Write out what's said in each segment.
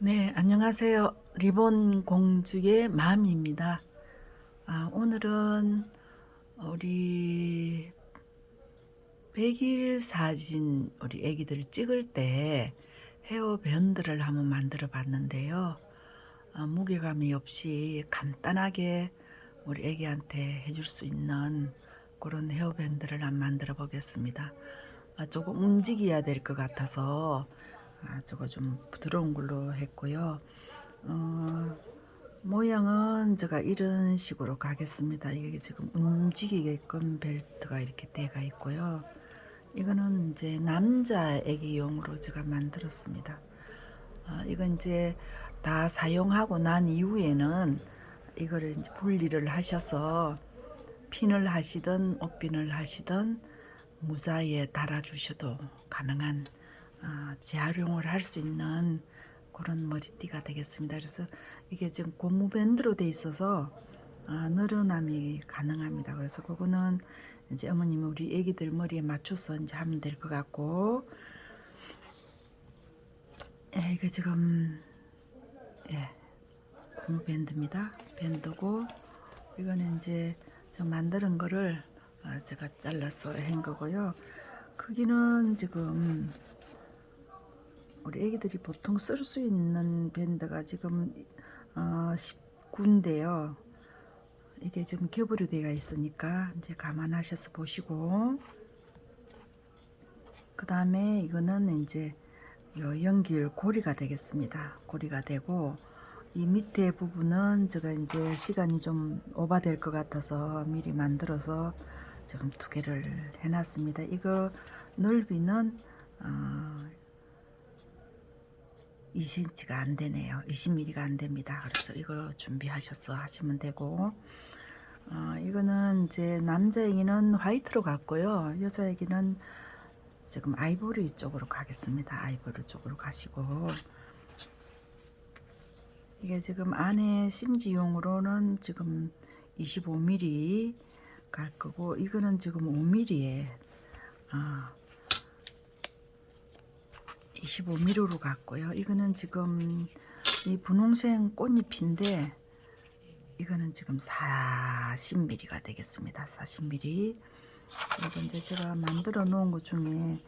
네, 안녕하세요. 리본 공주의 맘입니다. 아, 오늘은 우리 100일 사진 우리 애기들 찍을 때 헤어 밴드를 한번 만들어 봤는데요. 아, 무게감이 없이 간단하게 우리 애기한테 해줄 수 있는 그런 헤어 밴드를 한번 만들어 보겠습니다. 아, 조금 움직여야 될 것 같아서 아, 저거 좀 부드러운 걸로 했고요. 어, 모양은 제가 이런 식으로 가겠습니다. 이게 지금 움직이게끔 벨트가 이렇게 돼가 있고요. 이거는 이제 남자 애기용으로 제가 만들었습니다. 어, 이건 이제 다 사용하고 난 이후에는 이거를 이제 분리를 하셔서 핀을 하시든 옷핀을 하시든 무자에 달아주셔도 가능한 아, 재활용을 할 수 있는 그런 머리띠가 되겠습니다. 그래서 이게 지금 고무 밴드로 돼 있어서 아, 늘어남이 가능합니다. 그래서 그거는 이제 어머님이 우리 애기들 머리에 맞춰서 이제 하면 될 것 같고, 예, 이거 지금 예, 고무 밴드입니다. 밴드고 이거는 이제 저 만드는 거를 아, 제가 잘라서 한 거고요. 크기는 지금 우리 애기들이 보통 쓸 수 있는 밴드가 지금 어, 19인데요. 이게 지금 겹으로 되어 있으니까 이제 감안하셔서 보시고 그 다음에 이거는 이제 요 연길 고리가 되겠습니다. 고리가 되고 이 밑에 부분은 제가 이제 시간이 좀 오바될 것 같아서 미리 만들어서 지금 두 개를 해놨습니다. 이거 넓이는 어, 2cm가 안 되네요. 20mm가 안 됩니다. 그래서 이거 준비하셔서 하시면 되고, 어, 이거는 이제 남자 애기는 화이트로 갔고요. 여자 애기는 지금 아이보리 쪽으로 가겠습니다. 아이보리 쪽으로 가시고, 이게 지금 안에 심지용으로는 지금 25mm 갈 거고, 이거는 지금 5mm에, 어, 25mm로 갔고요. 이거는 지금 이 분홍색 꽃잎인데 이거는 지금 40mm가 되겠습니다. 40mm. 이거 이제 제가 만들어 놓은 것 중에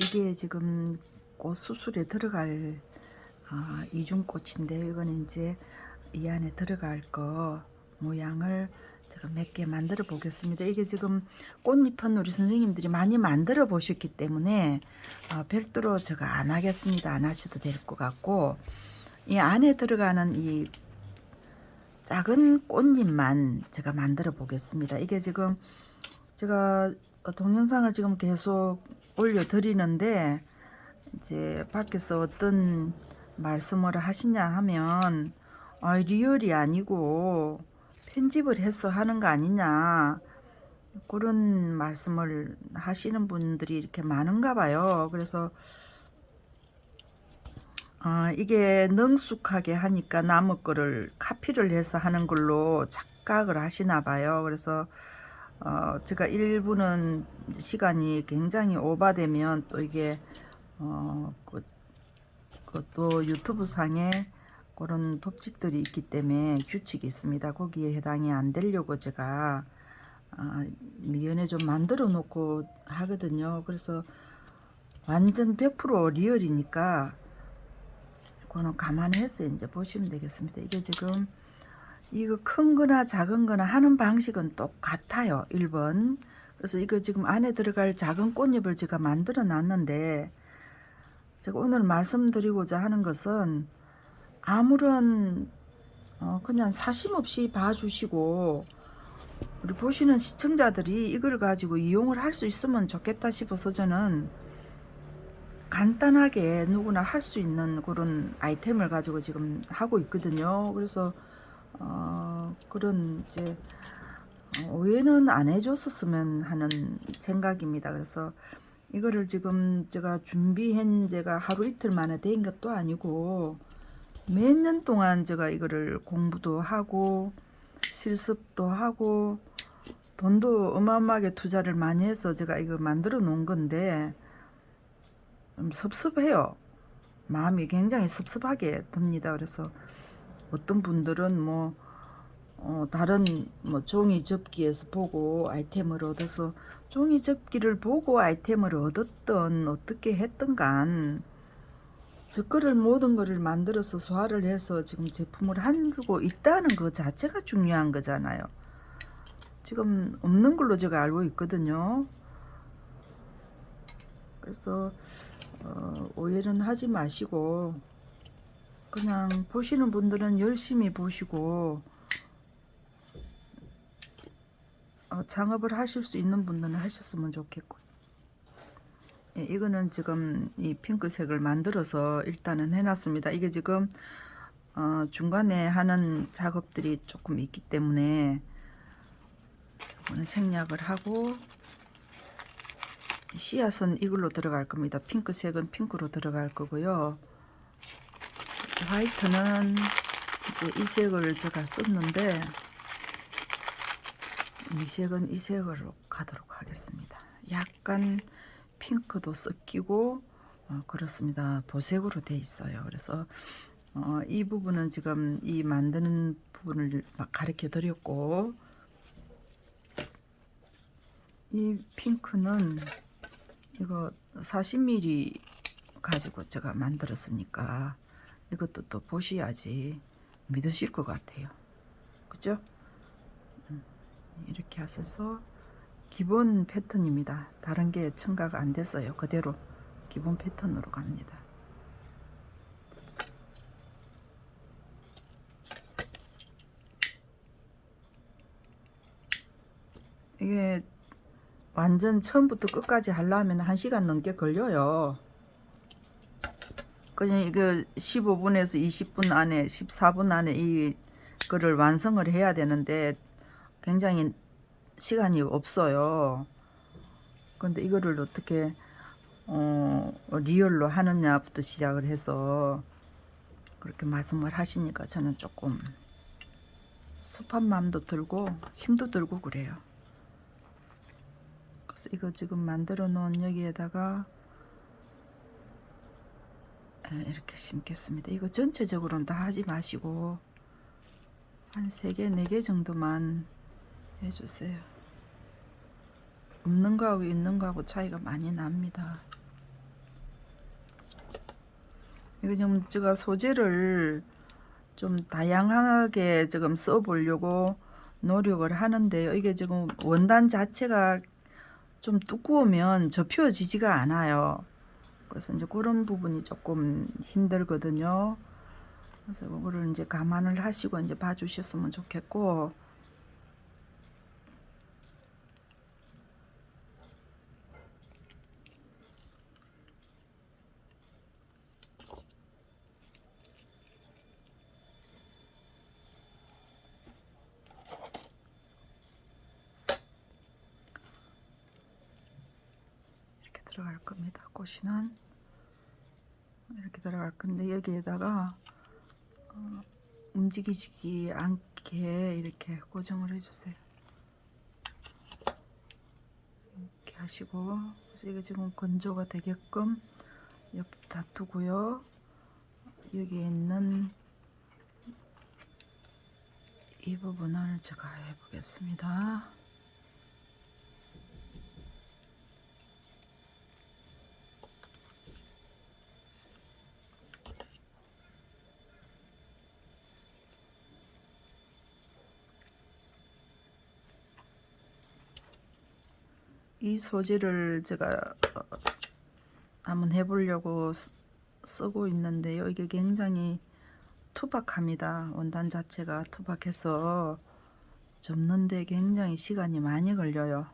이게 지금 꽃 수술에 들어갈 어, 이중꽃인데 이거는 이제 이 안에 들어갈 거 모양을 제가 몇 개 만들어 보겠습니다. 이게 지금 꽃잎은 우리 선생님들이 많이 만들어 보셨기 때문에 어, 별도로 제가 안 하겠습니다. 안 하셔도 될 것 같고 이 안에 들어가는 이 작은 꽃잎만 제가 만들어 보겠습니다. 이게 지금 제가 동영상을 지금 계속 올려 드리는데 이제 밖에서 어떤 말씀을 하시냐 하면 아, 리얼이 아니고 편집을 해서 하는 거 아니냐 그런 말씀을 하시는 분들이 이렇게 많은가 봐요. 그래서 어, 이게 능숙하게 하니까 남의 거를 카피를 해서 하는 걸로 착각을 하시나 봐요. 그래서 어, 제가 일부는 시간이 굉장히 오바되면 또 이게 어, 그, 그 또 유튜브 상에 그런 법칙들이 있기 때문에 규칙이 있습니다. 거기에 해당이 안 되려고 제가 아, 미연에 좀 만들어 놓고 하거든요. 그래서 완전 100% 리얼이니까 그거는 감안해서 이제 보시면 되겠습니다. 이게 지금 이거 큰 거나 작은 거나 하는 방식은 똑같아요. 1번. 그래서 이거 지금 안에 들어갈 작은 꽃잎을 제가 만들어 놨는데 제가 오늘 말씀드리고자 하는 것은 아무런 어, 그냥 사심 없이 봐주시고 우리 보시는 시청자들이 이걸 가지고 이용을 할 수 있으면 좋겠다 싶어서 저는 간단하게 누구나 할 수 있는 그런 아이템을 가지고 지금 하고 있거든요. 그래서 어, 그런 이제 어, 오해는 안 해줬었으면 하는 생각입니다. 그래서 이거를 지금 제가 준비한 제가 하루 이틀 만에 된 것도 아니고 몇 년 동안 제가 이거를 공부도 하고 실습도 하고 돈도 어마어마하게 투자를 많이 해서 제가 이거 만들어 놓은 건데 좀 섭섭해요. 마음이 굉장히 섭섭하게 듭니다. 그래서 어떤 분들은 뭐 어, 다른 뭐 종이 접기에서 보고 아이템을 얻어서 종이 접기를 보고 아이템을 얻었던 어떻게 했던 간 저 거를 모든 거를 만들어서 소화를 해서 지금 제품을 하고 있다는 것 자체가 중요한 거잖아요. 지금 없는 걸로 제가 알고 있거든요. 그래서 어, 오해는 하지 마시고 그냥 보시는 분들은 열심히 보시고 어, 창업을 하실 수 있는 분들은 하셨으면 좋겠고 예, 이거는 지금 이 핑크색을 만들어서 일단은 해놨습니다. 이게 지금 어, 중간에 하는 작업들이 조금 있기 때문에 오늘 생략을 하고 씨앗은 이걸로 들어갈 겁니다. 핑크색은 핑크로 들어갈 거고요. 화이트는 이제 이 색을 제가 썼는데 이 색은 이 색으로 가도록 하겠습니다. 약간 핑크도 섞이고 어, 그렇습니다. 보색으로 돼 있어요. 그래서 어, 이 부분은 지금 이 만드는 부분을 막 가르쳐 드렸고 이 핑크는 이거 40mm 가지고 제가 만들었으니까 이것도 또 보셔야지 믿으실 것 같아요. 그죠? 음, 이렇게 하셔서 기본 패턴입니다. 다른 게 첨가가 안 됐어요. 그대로 기본 패턴으로 갑니다. 이게 완전 처음부터 끝까지 하려면 1시간 넘게 걸려요. 그냥 이거 15분에서 20분 안에 14분 안에 이 거를 완성을 해야 되는데 굉장히 시간이 없어요. 근데 이거를 어떻게 어, 리얼로 하느냐부터 시작을 해서 그렇게 말씀을 하시니까 저는 조금 습한 마음도 들고 힘도 들고 그래요. 그래서 이거 지금 만들어 놓은 여기에다가 에, 이렇게 심겠습니다. 이거 전체적으로는 다 하지 마시고 한 3개, 4개 정도만 해주세요. 없는 거하고 있는 거하고 차이가 많이 납니다. 이거 지금 제가 소재를 좀 다양하게 지금 써보려고 노력을 하는데요. 이게 지금 원단 자체가 좀 두꺼우면 접혀지지가 않아요. 그래서 이제 그런 부분이 조금 힘들거든요. 그래서 그거를 이제 감안을 하시고 이제 봐주셨으면 좋겠고, 들어갈 겁니다. 꽃이는 이렇게 들어갈 건데 여기에다가 어, 움직이지 않게 이렇게 고정을 해주세요. 이렇게 하시고 그래서 이거 지금 건조가 되게끔 옆 다투고요. 여기에 있는 이 부분을 제가 해보겠습니다. 이 소재를 제가 어, 한번 해보려고 쓰- 쓰고 있는데요. 이게 굉장히 투박합니다. 원단 자체가 투박해서 접는데 굉장히 시간이 많이 걸려요.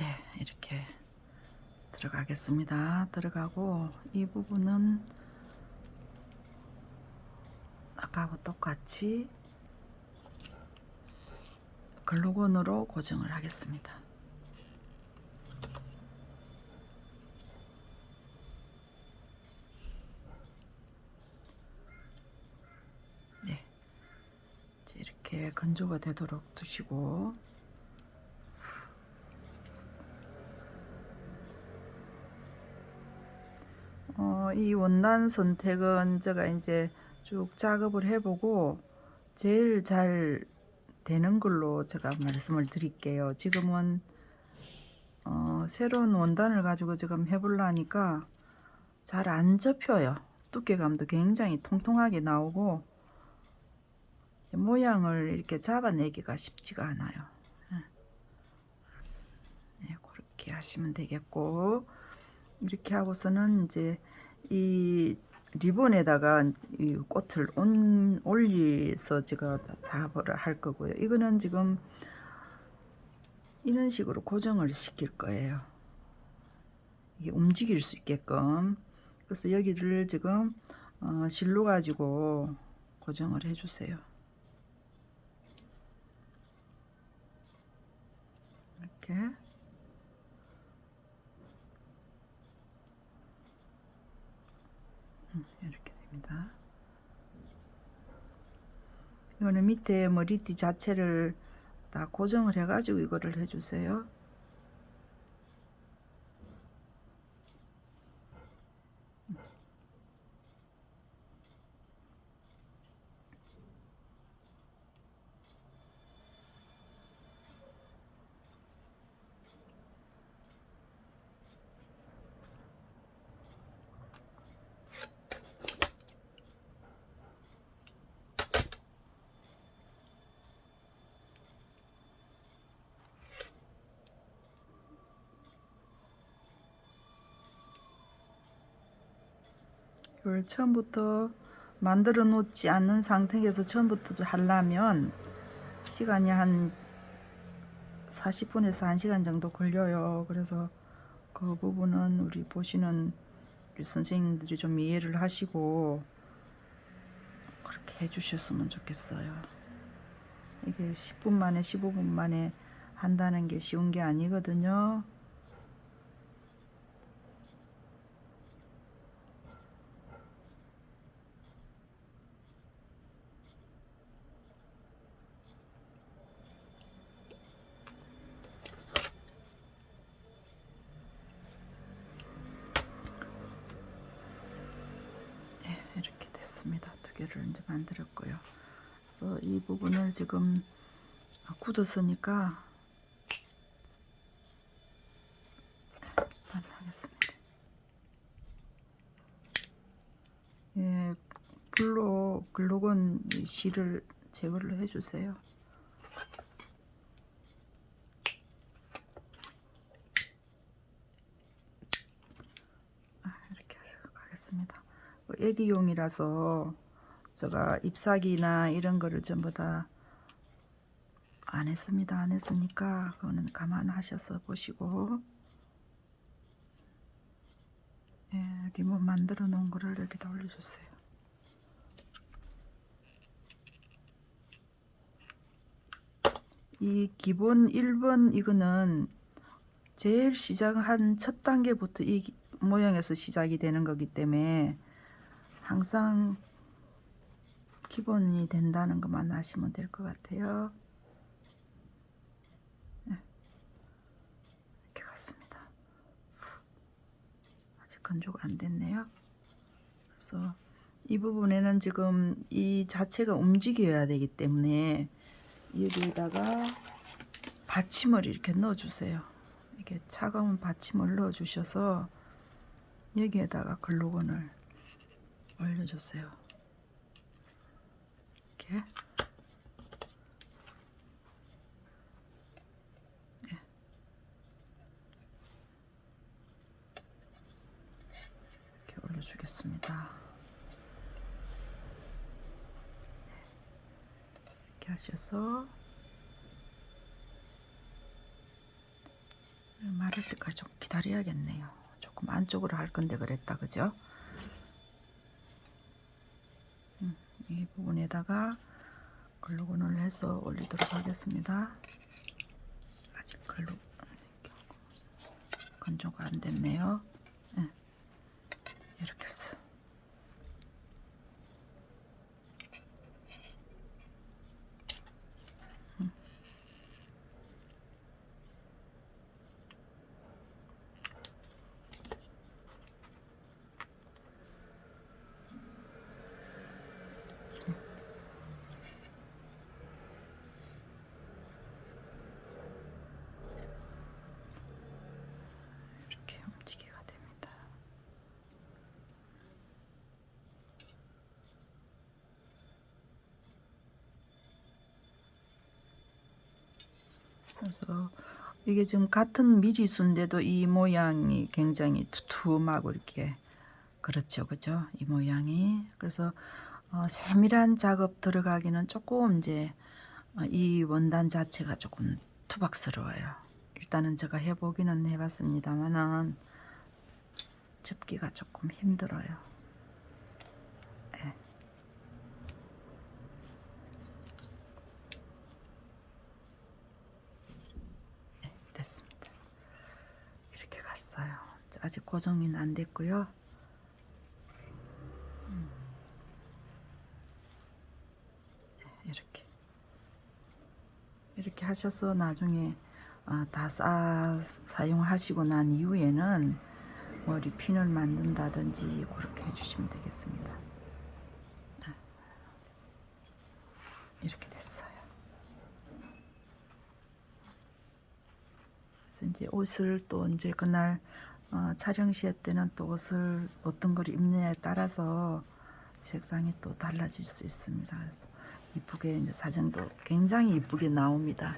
예, 이렇게 들어가겠습니다. 들어가고 이 부분은 아까하고 똑같이 글루건으로 고정을 하겠습니다. 네. 이렇게 건조가 되도록 두시고 어, 이 원단 선택은 제가 이제 쭉 작업을 해보고 제일 잘 되는 걸로 제가 말씀을 드릴게요. 지금은 어, 새로운 원단을 가지고 지금 해보려니까 잘 안 접혀요. 두께감도 굉장히 통통하게 나오고 모양을 이렇게 잡아내기가 쉽지가 않아요. 네, 그렇게 하시면 되겠고 이렇게 하고서는 이제 이 리본에다가 이 꽃을 온, 올려서 제가 작업을 할 거고요. 이거는 지금 이런 식으로 고정을 시킬 거예요. 이게 움직일 수 있게끔. 그래서 여기를 지금 어, 실로 가지고 고정을 해주세요. 이렇게. 이렇게 됩니다. 이거는 밑에 머리띠 자체를 다 고정을 해가지고 이거를 해주세요. 이걸 처음부터 만들어 놓지 않는 상태에서 처음부터 하려면 시간이 한 40분에서 1시간 정도 걸려요. 그래서 그 부분은 우리 보시는 우리 선생님들이 좀 이해를 하시고 그렇게 해주셨으면 좋겠어요. 이게 10분 만에 15분 만에 한다는 게 쉬운 게 아니거든요. 네, 이렇게 됐습니다. 두 개를 이제 만들었고요. 그래서 이 부분을 지금 굳었으니까 일단 하겠습니다. 예, 글루건 이 실을 제거를 해주세요. 아, 이렇게 해서 가겠습니다. 뭐 애기용이라서 제가 잎사귀나 이런 거를 전부 다 안 했습니다. 안 했으니까 그거는 감안하셔서 보시고 예, 리본 만들어 놓은 거를 여기다 올려주세요. 이 기본 1번 이거는 제일 시작한 첫 단계부터 이 모양에서 시작이 되는 거기 때문에 항상 기본이 된다는 것만 아시면 될 것 같아요. 네. 이렇게 갔습니다. 아직 건조가 안 됐네요. 그래서 이 부분에는 지금 이 자체가 움직여야 되기 때문에 여기에다가 받침을 이렇게 넣어주세요. 이게 차가운 받침을 넣어주셔서 여기에다가 글루건을 올려주세요. 이렇게. 예. 이렇게 올려주겠습니다. 이렇게 하셔서 마를 때까지 좀 기다려야겠네요. 조금 안쪽으로 할 건데 그랬다 그죠? 부분에다가 글루건을 해서 올리도록 하겠습니다. 아직 글루 건조가 안 됐네요. 예. 이렇게 해서 음. 이렇게 움직이가 됩니다. 그래서 이게 지금 같은 미리수인데도 이 모양이 굉장히 두툼하고 이렇게 그렇죠, 그죠? 이 모양이 그래서 어, 세밀한 작업 들어가기는 조금 이제 어, 이 원단 자체가 조금 투박스러워요. 일단은 제가 해보기는 해봤습니다만은 접기가 조금 힘들어요. 예. 네, 됐습니다. 갔어요. 아직 고정은 안 됐고요. 음. 네, 이렇게 이렇게 하셔서 나중에 어, 다 싸, 사용하시고 난 이후에는 머리 핀을 만든다든지 그렇게 해주시면 되겠습니다. 네. 이렇게 됐어요. 그래서 이제 옷을 또 이제 그날 어, 촬영 시에 때는 또 옷을 어떤 걸 입느냐에 따라서 색상이 또 달라질 수 있습니다. 그래서 이쁘게 이제 사진도 굉장히 이쁘게 나옵니다.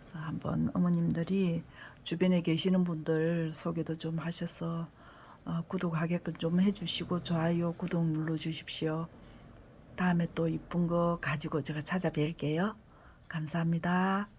그래서 한번 어머님들이 주변에 계시는 분들 소개도 좀 하셔서 어, 구독하게끔 좀 해주시고 좋아요 구독 눌러주십시오. 다음에 또 이쁜 거 가지고 제가 찾아뵐게요. 감사합니다.